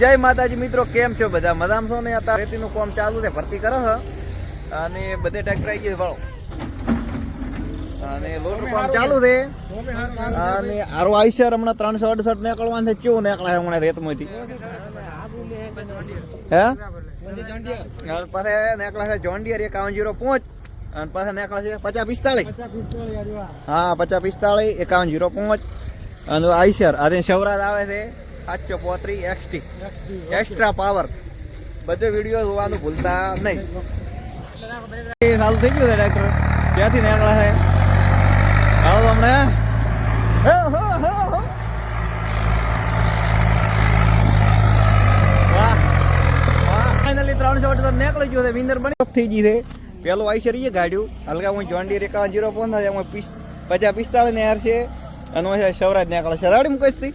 જય માતાજી મિત્રો કેમ છો બધા? મજામાં છો ને? અત્યારે રેતીનું કામ ચાલુ છે ભરતી કરો છો. અને બધે ટ્રેક્ટર આવી ગયું વાળો. અને લોટનું કામ ચાલુ છે. અને આરો આઈસર હમણાં ત્રણસો અડસઠ નીકળવાનું છે ચેવું નીકળાય હમણાં રેતમાંથી? હે? પાસે નીકળે છે જોંડિયર એકાવન જીરો પાંચ અને પાસે નીકળે છે પચાસ પિસ્તાળીસ હા પચાસ પિસ્તાળીસ એકાવન જીરો પાંચ. અને આઈસર આજે સૌરાજ આવે છે. સાતસો પોત્રીસ એક્સટી એક્સ્ટ્રા પાવર બધો વીડિયો જોવાનું ભૂલતા નહીં. ચાલુ થઈ ગયું છે ટ્રેક્ટર ક્યાંથી નીકળે છે? આવો વાહ. ફાઇનલી ત્રણસો અડસઠ નીકળી ગયો છે. વિનર બની થઈ ગઈ છે. પેલું આઈસર એ ગાડ્યું. હલકા હું જોન ડીર એકાવન જીરો પંદર પચાસ પિસ્તાળીસ ને યાર છે. અને સૌરાજ નીકળે છે. રાડી મૂકીશ તી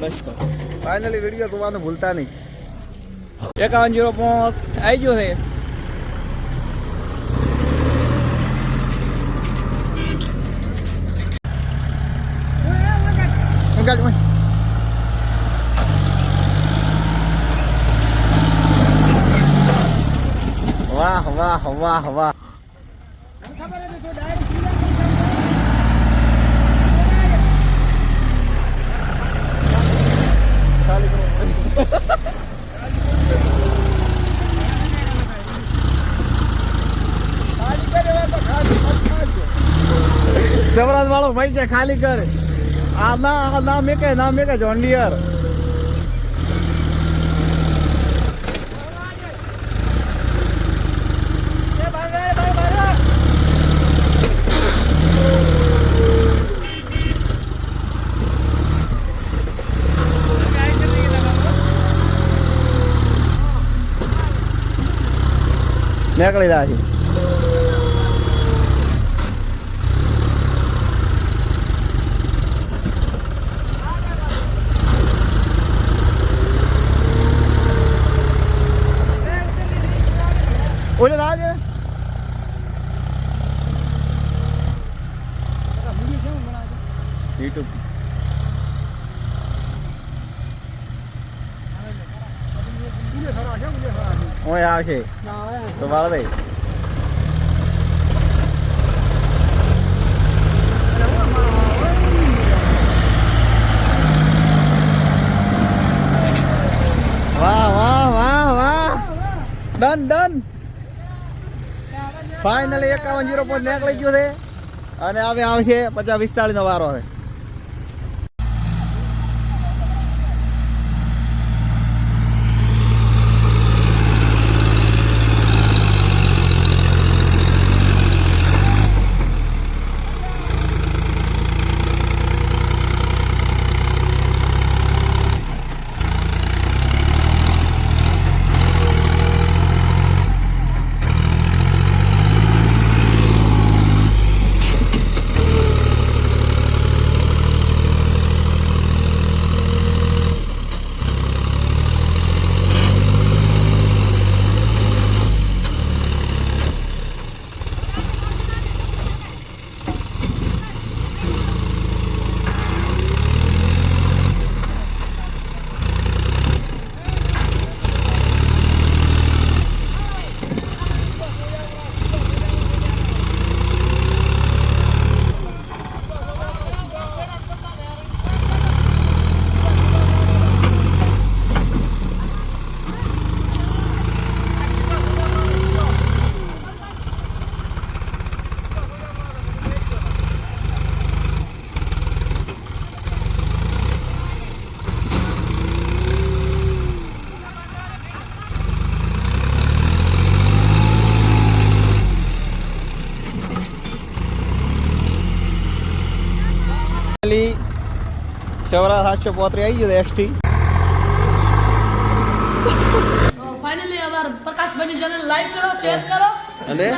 બસ ફાઇનલી વીડિયો જોવાનું ભૂલતા નહીં. એકાવન જીરો પાંચ આવી ગયો છે. વાહ વાહ વાહ વાહ કરો. સવરાજ વાળો ભાઈ છે ખાલી કર. આ ના આ ના મેકે ના મેકે જોન્ડિયર નીકળી રહ્યા છે ઓલે ના છે યુટ્યુબ ઓય આવશે તો વાળ દે વાહ વાહ વાહ વાહ ડન ડન ફાઇનલી એકાવન જીરો પોઈન્ટ નીકળી ગયો છે. અને હવે આવશે પચાસ પિસ્તાળીસ નો વારો છે ફાઇનલી સવરા સાતસો પોત્રી આવી ગયો એસટી ફાઇનલી અમાર પ્રકાશભાઈની ચેનલ લાઈક કરો શેર કરો અને